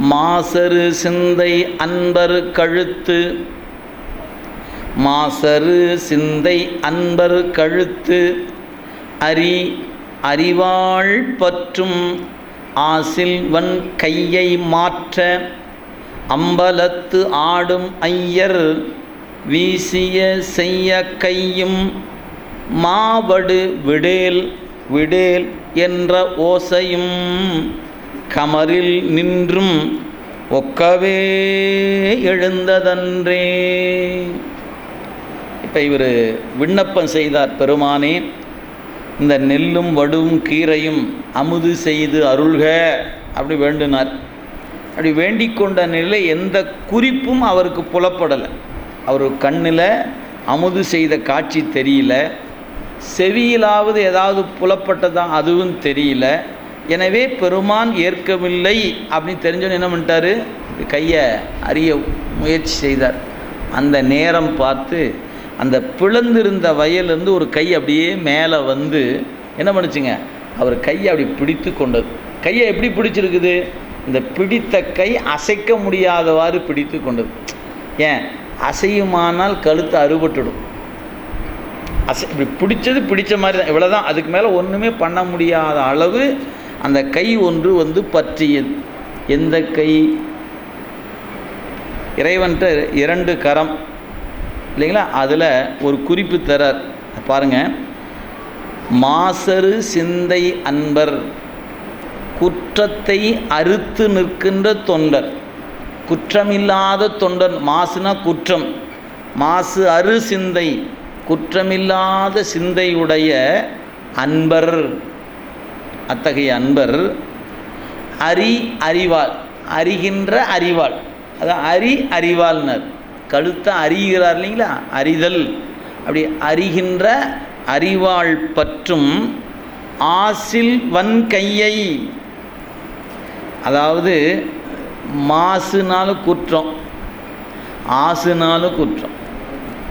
மாசரு சிந்தை அன்பர் கழுத்து. மாசரு சிந்தை அன்பர் கழுத்து. அரி அறிவாள் பற்றும் ஆசில்வன் கையை மாற்ற. அம்பலத்து ஆடும் ஐயர் வீசிய செய்ய கையும் மாவடு விடேல் விடேல் என்ற ஓசையும் கமரில் நின்றும் ஒக்கவே எழுந்ததன்றே. இப்போ இவர் விண்ணப்பம் செய்தார் பெருமானே. இந்த நெல்லும் வடும் கீரையும் அமுது செய்து அருள்க அப்படி வேண்டினார். அப்படி வேண்டிக் கொண்ட நிலை எந்த குறிப்பும் அவருக்கு புலப்படலை. அவர் கண்ணில் அமுது செய்த காட்சி தெரியல. செவியிலாவது ஏதாவது புலப்பட்டதான் அதுவும் தெரியல. எனவே பெருமான் ஏற்கவில்லை அப்படின்னு தெரிஞ்சோன்னு என்ன பண்ணிட்டாரு? கையை அறிய முயற்சி செய்தார். அந்த நேரம் பார்த்து அந்த பிளந்திருந்த வயலிருந்து ஒரு கை அப்படியே மேலே வந்து என்ன பண்ணுச்சுங்க? அவர் கையை அப்படி பிடித்து கொண்டது. கையை எப்படி பிடிச்சிருக்குது? இந்த பிடித்த கை அசைக்க முடியாதவாறு பிடித்து கொண்டது. ஏன்? அசையுமானால் கழுத்து அறுபட்டுடும். அசை இப்படி பிடிச்சது பிடிச்ச மாதிரி தான். இவ்வளோ தான் அதுக்கு மேலே ஒன்றுமே பண்ண முடியாத அளவு அந்த கை ஒன்று வந்து பற்றியது. எந்த கை? இறைவன்ட்டு இரண்டு கரம். இல்லைங்களா? அதில் ஒரு குறிப்பு தரார். பாருங்கள் மாசரு சிந்தை அன்பர் குற்றத்தை அறுத்து நிற்கின்ற தொண்டர். குற்றமில்லாத தொண்டர் மாசுனா குற்றம். மாசு அரு சிந்தை குற்றமில்லாத சிந்தையுடைய அன்பர். அத்தகைய அன்பர் அறி அறிவாள் அறிகின்ற அறிவாள். அதான் அறி அறிவாள்னர். கழுத்தை அறிகிறார் இல்லைங்களா? அறிதல். அப்படி அறிகின்ற அறிவாள் பற்றும் ஆசில் வன் கையை அதாவது மாசுனாலும் குற்றம் ஆசுனாலும் குற்றம்.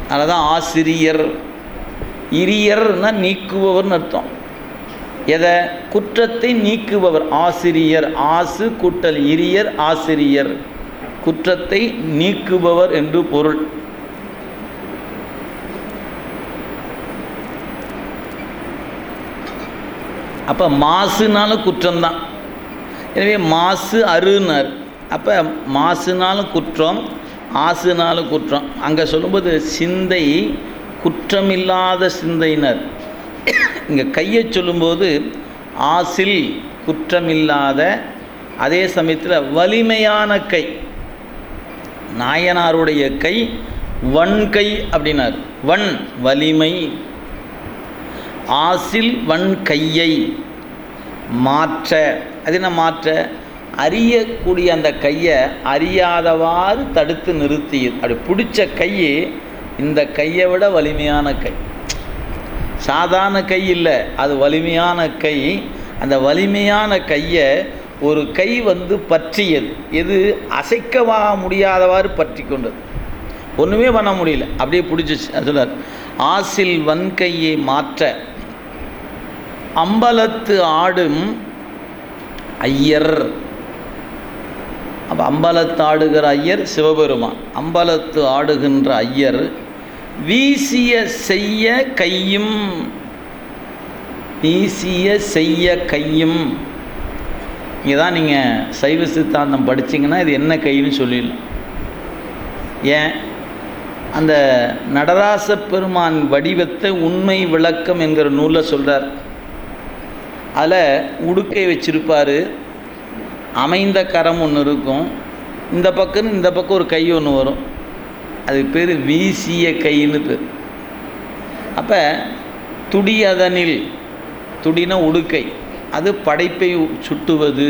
அதனால் ஆசிரியர். இரியர்னா நீக்குபவர்னு அர்த்தம். எதை? குற்றத்தை நீக்குபவர் ஆசிரியர் ஆசு கூட்டல் இரியர் ஆசிரியர். குற்றத்தை நீக்குபவர் என்று பொருள். அப்போ மாசுனாலும் குற்றம்தான். எனவே மாசு அருணர் அப்போ மாசுனாலும் குற்றம் ஆசுனாலும் குற்றம். அங்கே சொல்லும்போது சிந்தை குற்றமில்லாத சிந்தையினர். இங்கே கையை சொல்லும்போது ஆசில் குற்றமில்லாத அதே சமயத்தில் வலிமையான கை. நாயனாருடைய கை வன் கை அப்படின்னார். வன் வலிமை. ஆசில் வன் கையை மாற்ற. அது என்ன மாற்ற? அறியக்கூடிய அந்த கையை அறியாதவாறு தடுத்து நிறுத்தியது அப்படி பிடிச்ச கையே இந்த கையை விட வலிமையான கை. சாதாரண கை இல்லை அது வலிமையான கை. அந்த வலிமையான கையை ஒரு கை வந்து பற்றியது. எது அசைக்கவா முடியாதவாறு பற்றி கொண்டது ஒன்றுமே பண்ண முடியல. அப்படியே பிடிச்சிச்சு. அதில் ஆசில் வன்கையை மாற்ற அம்பலத்து ஆடும் ஐயர். அப்போ அம்பலத்து ஆடுகிற ஐயர் சிவபெருமான். அம்பலத்து ஆடுகின்ற ஐயர் வீசிய செய்ய கையும். வீசிய செய்ய கையும். இங்கே தான் நீங்கள் சைவ சித்தாந்தம் படிச்சீங்கன்னா இது என்ன கைன்னு சொல்லிடலாம். ஏன்? அந்த நடராச பெருமான் வடிவத்தை உண்மை விளக்கம் என்கிற நூலில் சொல்கிறார் அதில் உடுக்கை வச்சிருப்பார். அமைந்த கரம் ஒன்று இருக்கும். இந்த பக்கம் இந்த பக்கம் ஒரு கை ஒன்று வரும். அது பேர் வீசிய கைன்னு பேர். அப்போ துடி அதனில் உடுக்கை. அது படைப்பை சுட்டுவது.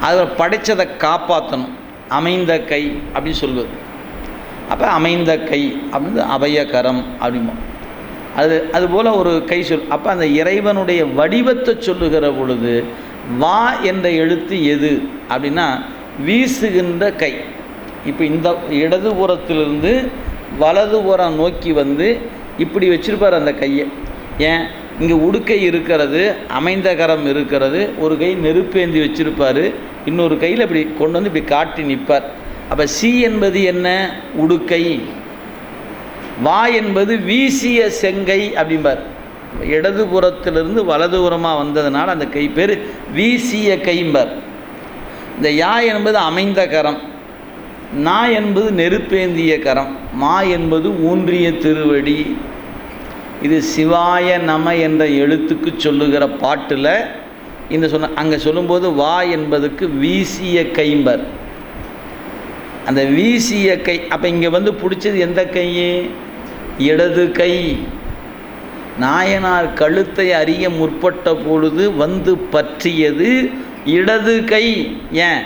அதை படைச்சதை காப்பாற்றணும் அமைந்த கை அப்படின்னு சொல்வது. அப்போ அமைந்த கை அப்படின்னு அபயகரம் அப்படிமா அது அதுபோல் ஒரு கை சொல். அப்போ அந்த இறைவனுடைய வடிவத்தை சொல்லுகிற பொழுது வா என்ற எழுத்து எது அப்படின்னா வீசுகின்ற கை. இப்போ இந்த இடதுபுறத்திலிருந்து வலதுபுறம் நோக்கி வந்து இப்படி வச்சுருப்பார் அந்த கையை. ஏன்? இங்கே உடுக்கை இருக்கிறது அமைந்த கரம் இருக்கிறது ஒரு கை நெருப்பேந்தி வச்சிருப்பார் இன்னொரு கையில் இப்படி கொண்டு வந்து இப்படி காட்டி நிற்பார் அப்போ சி என்பது என்ன? உடுக்கை. வா என்பது வீசிய செங்கை அப்படிம்பார். இடதுபுறத்திலிருந்து வலதுபுறமாக வந்ததுனால அந்த கை பேர் வீசிய கைம்பார். இந்த யா என்பது அமைந்த கரம். நா என்பது நெருப்பேந்திய கரம் மா என்பது ஊன்றிய திருவடி. இது சிவாய நம என்ற எழுத்துக்கு சொல்லுகிற பாட்டில் இந்த சொன்ன அங்கே சொல்லும்போது வா என்பதுக்கு வீசிய கைம்பர். அந்த வீசிய கை அப்போ இங்கே வந்து பிடிச்சது எந்த கை இடது கை. நாயனார் கழுத்தை அறிய முற்பட்ட பொழுது வந்து பற்றியது இடது கை. ஏன்?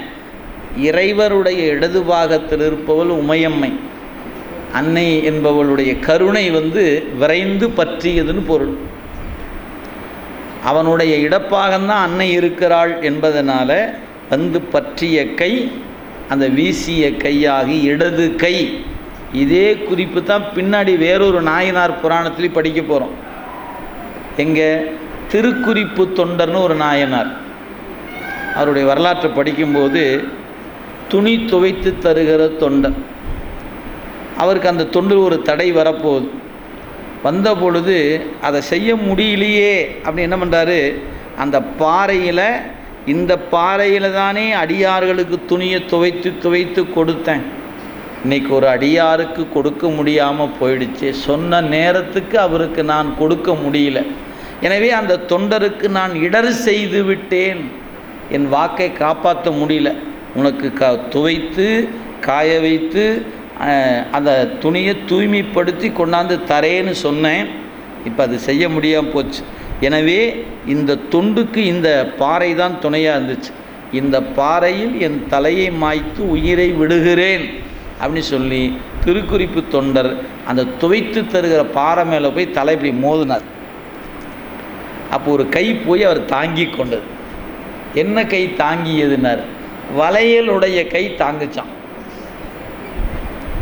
இறைவருடைய இடது பாகத்தில் இருப்பவள் உமையம்மை. அன்னை என்பவளுடைய கருணை வந்து விரைந்து பற்றியதுன்னு பொருள். அவனுடைய இடப்பாகந்தான் அன்னை இருக்கிறாள் என்பதனால் வந்து பற்றிய கை அந்த வீசிய கையாகி இடது கை. இதே குறிப்பு தான் பின்னாடி வேறொரு நாயனார் புராணத்திலையும் படிக்க போகிறோம் எங்கே திருக்குறிப்பு தொண்டர்னு ஒரு நாயனார். அவருடைய வரலாற்றை படிக்கும்போது துணி துவைத்து தருகிற தொண்டர் அவருக்கு அந்த தொண்டில் ஒரு தடை வரப்போகுது. வந்த பொழுது அதை செய்ய முடியலையே அப்படின்னு என்ன பண்ணுறாரு அந்த பாறையில் இந்த பாறையில் தானே அடியார்களுக்கு துணியை துவைத்து துவைத்து கொடுத்தேன். இன்னைக்கு ஒரு அடியாருக்கு கொடுக்க முடியாமல் போயிடுச்சு. சொன்ன நேரத்துக்கு அவருக்கு நான் கொடுக்க முடியல. எனவே அந்த தொண்டருக்கு நான் இடர் செய்து விட்டேன். என் வாக்கை காப்பாற்ற முடியல. உனக்கு க துவைத்து காய வைத்து அந்த துணியை தூய்மைப்படுத்தி கொண்டாந்து தரேன்னு சொன்னேன். இப்போ அது செய்ய முடியாமல் போச்சு. எனவே இந்த தொண்டுக்கு இந்த பாறை தான் துணையாக இருந்துச்சு. இந்த பாறையில் என் தலையை மாய்த்து உயிரை விடுகிறேன் அப்படின்னு சொல்லி திருக்குறிப்பு தொண்டர் அந்த துவைத்து தருகிற பாறை மேலே போய் தலை இப்படி மோதினார். அப்போ ஒரு கை போய் அவர் தாங்கி கொண்டது. என்ன கை தாங்கியதுனார் வளையலுடைய கை தாங்குச்சான்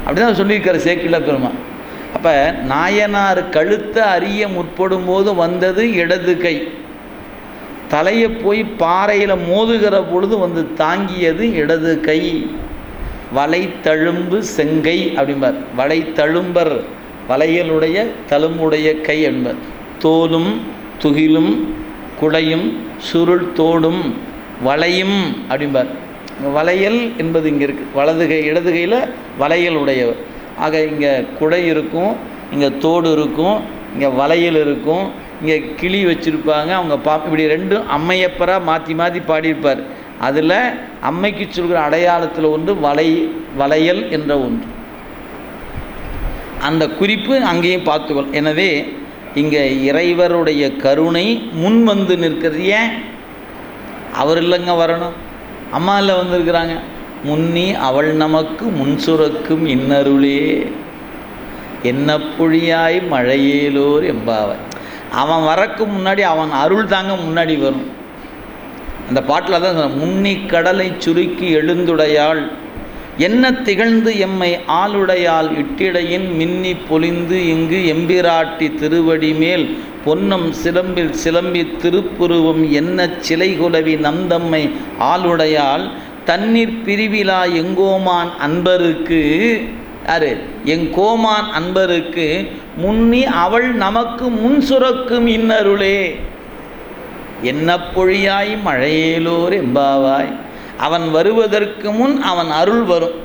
அப்படிதான் சொல்லியிருக்காரு சேக்கில பெருமா அப்போ நாயனார் கழுத்தை அறிய முற்படும் போது வந்தது இடது கை. தலையை போய் பாறையில் மோதுகிற பொழுது வந்து தாங்கியது இடது கை. வலைத்தழும்பு செங்கை அப்படிம்பார். வலைத்தழும்பர் வளையலுடைய தழும்புடைய கை என்பர். தோலும் துகிலும் குடையும் சுருள் தோடும் வளையும் அப்படிம்பார். வளையல் என்பது இங்கே இருக்குது வலது கை இடது கையில் வளையல் உடையவர். ஆக இங்கே குடை இருக்கும் இங்கே தோடு இருக்கும் இங்கே வளையல் இருக்கும் இங்கே கிளி வச்சுருப்பாங்க. அவங்க பா இப்படி ரெண்டும் அம்மையப்பராக மாற்றி மாற்றி பாடியிருப்பார். அதில் அம்மைக்கு சொல்கிற அடையாளத்தில் ஒன்று வளை வளையல் என்ற ஒன்று. அந்த குறிப்பு அங்கேயும் பார்த்துக்கொள் எனவே இங்கே இறைவருடைய கருணை முன் வந்து நிற்கிறது. ஏன்? அவர் இல்லைங்க வரணும். அம்மாவில் வந்திருக்கிறாங்க. முன்னி அவள் நமக்கு முன்சுரக்கும் இன்னருளே. என்ன புழியாய் மழையேலோர் எம்பாவாய் அவன் வரக்கு முன்னாடி அவன் அருள் தாங்க முன்னாடி வரும். அந்த பாட்டில் தான் முன்னி கடலை சுருக்கி எழுந்துடையாள் என்ன திகழ்ந்து எம்மை ஆளுடையால் இட்டிடையின் மின்னி பொலிந்து இங்கு எம்பிராட்டி திருவடி மேல் பொன்னம் சிலம்பில் சிலம்பி திருப்புருவம் என்ன சிலை குலவி நந்தம்மை ஆளுடையால் தண்ணீர் பிரிவிலா எங்கோமான் அன்பருக்கு யாரு? எங்கோமான் அன்பருக்கு முன்னி அவள் நமக்கு முன் சுரக்கும் இன்னருளே. என்ன பொழியாய் மழையேலோர் எம்பாவாய்? அவன் வருவதற்கு முன் அவன் அருள் வரும்.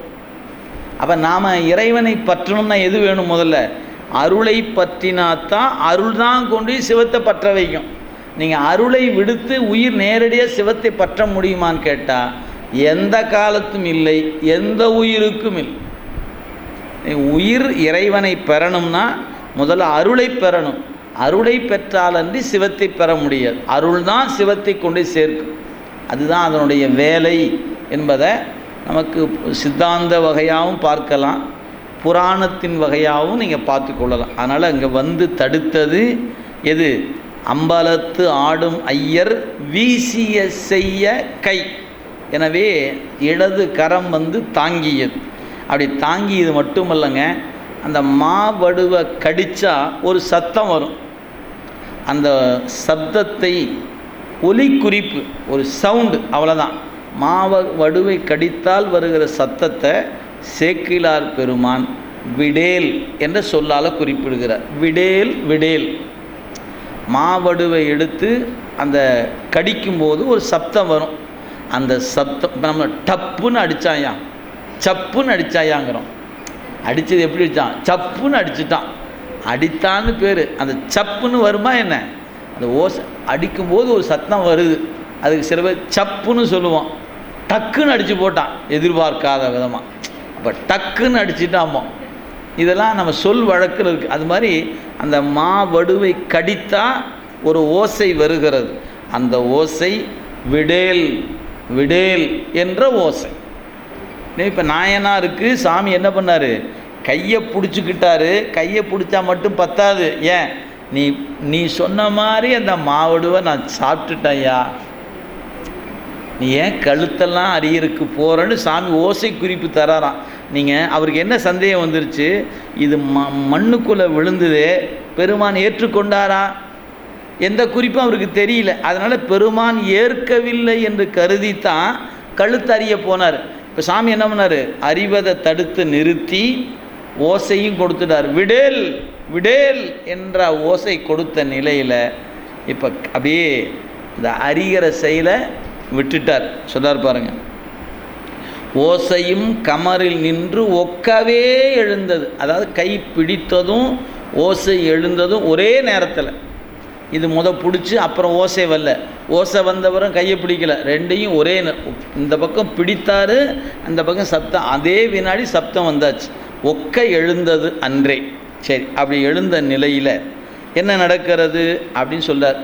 அப்போ நாம் இறைவனை பற்றணும்னா எது வேணும் முதல்ல? அருளை பற்றினாத்தான் அருள் தான் கொண்டு சிவத்தை பற்ற வைக்கும். நீங்கள் அருளை விடுத்து உயிர் நேரடியாக சிவத்தை பற்ற முடியுமான்னு கேட்டால் எந்த காலத்தும் இல்லை எந்த உயிருக்கும் இல்லை. உயிர் இறைவனை பெறணும்னா முதல்ல அருளை பெறணும். அருளை பெற்றாலன்றி சிவத்தை பெற முடியாது. அருள் தான் சிவத்தை கொண்டு சேர்க்கும். அதுதான் அதனுடைய வேலை என்பதை நமக்கு சித்தாந்த வகையாகவும் பார்க்கலாம் புராணத்தின் வகையாகவும் நீங்கள் பார்த்து கொள்ளலாம். அதனால் அங்கே வந்து தடுத்தது எது? அம்பலத்து ஆடும் ஐயர் வீசிய செய்ய கை. எனவே இடது கரம் வந்து தாங்கியது. அப்படி தாங்கியது மட்டுமல்லங்க அந்த மாவடுவை கடித்தா ஒரு சத்தம் வரும். அந்த சப்தத்தை ஒலி குறிப்பு ஒரு சவுண்டு அவ்வளோதான் மாவ வடுவை கடித்தால் வருகிற சத்தத்தை சேக்கிலார் பெருமான் விடேல் என்ற சொல்லால் குறிப்பிடுகிறார். விடேல் விடேல். மாவடுவை எடுத்து அந்த கடிக்கும்போது ஒரு சப்தம் வரும். அந்த சப்தம் இப்போ நம்ம டப்புன்னு அடித்தாயா சப்புன்னு அடித்தாயாங்கிறோம் அடித்தது எப்படி அடித்தான் சப்புன்னு அடிச்சிட்டான். அடித்தான்னு பேர். அந்த சப்புன்னு வருமா என்ன? அந்த ஓசை அடிக்கும்போது ஒரு சத்தம் வருது. அதுக்கு சில பேர் சப்புன்னு சொல்லுவோம் டக்குன்னு அடித்து போட்டான் எதிர்பார்க்காத விதமாக அப்போ டக்குன்னு அடிச்சிட்டாமோ. இதெல்லாம் நம்ம சொல் வழக்கில் இருக்குது அது மாதிரி அந்த மா வடுவை கடித்தா ஒரு ஓசை வருகிறது. அந்த ஓசை விடேல் விடேல் என்ற ஓசை. இப்போ நாயனாருக்கு சாமி என்ன பண்ணார்? கையை பிடிச்சிக்கிட்டாரு. கையை பிடிச்சா மட்டும் பத்தாது. ஏன்? நீ நீ சொன்ன மாதிரி அந்த மாவடுவை நான் சாப்பிட்டுட்டேன்யா. நீ ஏன் கழுத்தெல்லாம் அரியருக்கு போகிறேன்னு சாமி ஓசை குறிப்பு தராராம். நீங்கள் அவருக்கு என்ன சந்தேகம் வந்துருச்சு? இது ம மண்ணுக்குள்ளே விழுந்ததே பெருமான் ஏற்றுக்கொண்டாரா? எந்த குறிப்பும் அவருக்கு தெரியல. அதனால் பெருமான் ஏற்கவில்லை என்று கருதித்தான் கழுத்து அறிய போனார். இப்போ சாமி என்ன பண்ணார்? அறிவதை தடுத்து நிறுத்தி ஓசையும் கொடுத்துட்டார். விடேல்! விடேல் என்ற ஓசை கொடுத்த நிலையில் இப்போ அப்படியே இந்த அறிகிற செயலை விட்டுட்டார். சொல்றார் பாருங்க. ஓசையும் கமரில் நின்று ஒக்கவே எழுந்தது. அதாவது கை பிடித்ததும் ஓசை எழுந்ததும் ஒரே நேரத்தில். இது முத பிடிச்சி அப்புறம் ஓசை வரல. ஓசை வந்தவரும் கையை பிடிக்கல. ரெண்டையும் ஒரே இந்த பக்கம் பிடித்தாரு அந்த பக்கம் சத்தம் அதே வினாடி சப்தம் வந்தாச்சு. ஒக்க எழுந்தது அன்றே. சரி அப்படி எழுந்த நிலையில் என்ன நடக்கிறது அப்படின்னு சொல்கிறார்